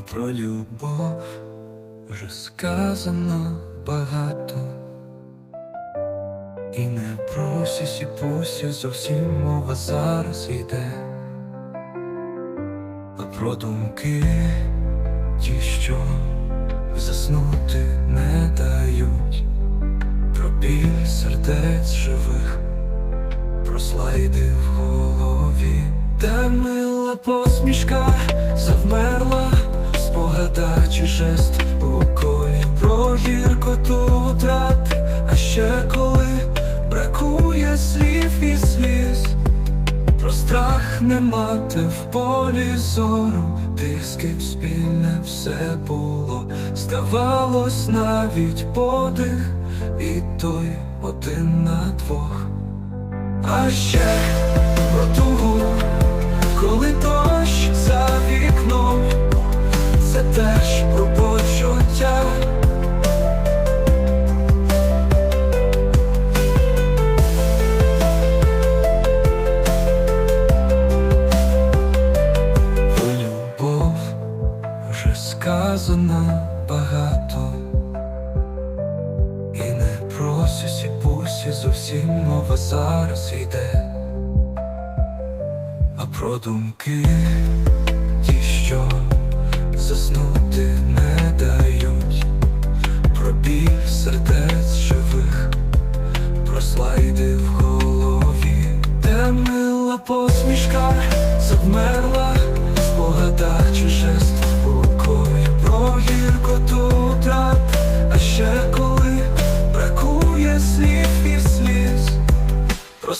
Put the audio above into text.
А про любов вже сказано багато. І не про сісі пусі зовсім мова зараз йде, а про думки ті, що заснути не дають, про біль сердець живих, про слайди в голові, де мила посмішка чи жест рукою про гіркоту втрат, а ще коли бракує слів і сліз. Про страх не мати в полі зору, диски спільне все було, здавалось навіть подих, і той один на двох. А ще сказано багато, і не про сюсі пусі зовсім мова зараз йде, а про думки ті, що заснути не дають, про біль сердець живих, про слайди в голові, де мила посмішка завмерла в спогадах чи бракує слів і сліз, про